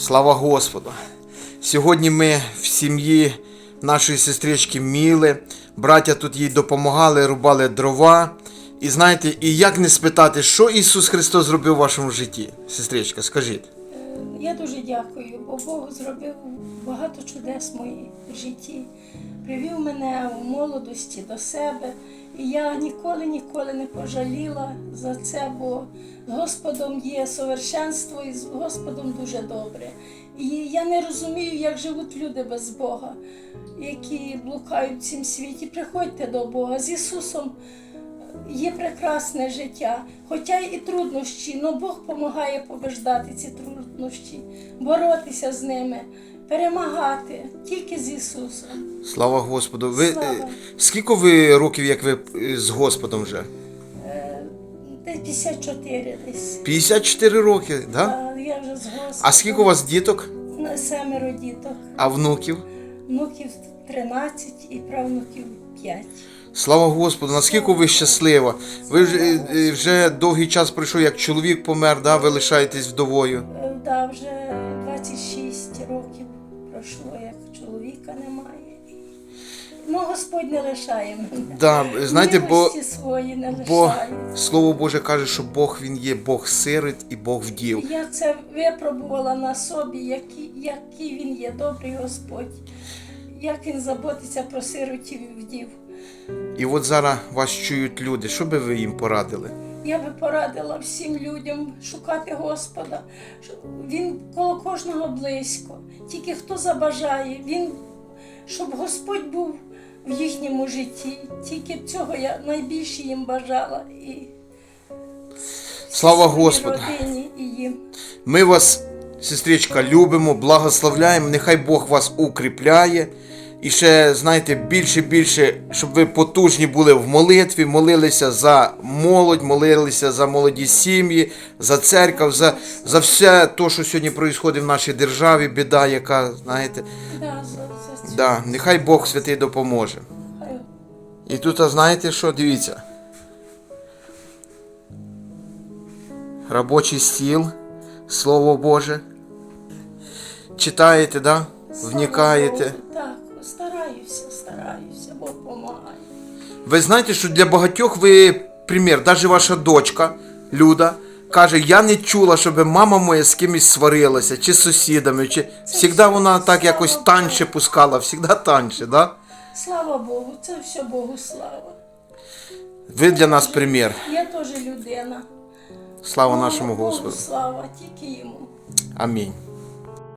Слава Господу! Сьогодні ми в сім'ї нашої сестрички Міли. Браття тут їй допомагали, рубали дрова. І знаєте, і як не спитати, що Ісус Христос зробив у вашому житті? Сестричка, скажіть. Я дуже дякую, бо Бог зробив багато чудес в моїй житті. Привів мене у молодості до себе. Я ніколи ніколи не пожаліла за це, бо з Господом є совершенство і з Господом дуже добре. І я не розумію, як живуть люди без Бога, які блукають в цім світі. Приходьте до Бога з Ісусом. Є прекрасне життя, хоча і труднощі, але Бог допомагає побеждати ці труднощі, боротися з ними, перемагати тільки з Ісусом. Слава Господу! Ви, Слава. е, скільки ви років, як ви е, з Господом вже? Е, Десь 54 десь. 54 роки, так? Да? А я вже з Господом. А скільки у вас діток, На Семеро діток. а внуків? Внуків 13 і правнуків 5. Слава Господу, наскільки ви щаслива. Ви вже, вже довгий час пройшов, як чоловік помер, да? ви лишаєтесь вдовою. Е, Да, вже 26 років пройшло, як чоловіка немає. Ну, Господь не лишає мене. Да, знаєте, бо, свої не бо. Слово Боже каже, що Бог він є Бог сирит і Бог вдів. Я це випробувала на собі, який, який він є добрий Господь, як він заботиться про сиротів і вдів. І от зараз вас чують люди. Що би ви їм порадили? Я би порадила всім людям шукати Господа. Він коло кожного близько. Тільки хто забажає, він, щоб Господь був в їхньому житті. Тільки цього я найбільше їм бажала і Слава Господу! і їм. Ми вас, сестричка, любимо, благословляємо. Нехай Бог вас укріпляє. І ще, знаєте, більше більше, щоб ви потужні були в молитві, молилися за молодь, молилися за молоді сім'ї, за церкву, за, за все те, що сьогодні відбувається в нашій державі, біда, яка, знаєте, Да, нехай Бог святий допоможе. І тут, а знаєте що, дивіться. Робочий стіл, Слово Боже. Читаєте, да? Слава Вникаєте. Богу. Стараюся, Бог допомагає. Ви знаєте, що для багатьох ви примір, навіть ваша дочка Люда каже, я не чула, щоб мама моя з кимось сварилася, чи з сусідами, чи завжди вона так якось танче пускала, завжди танче, да? Слава Богу, це все Богу слава. Ви для нас примір. Я теж людина. Слава нашому Богу Господу. Слава, тільки йому. Амінь.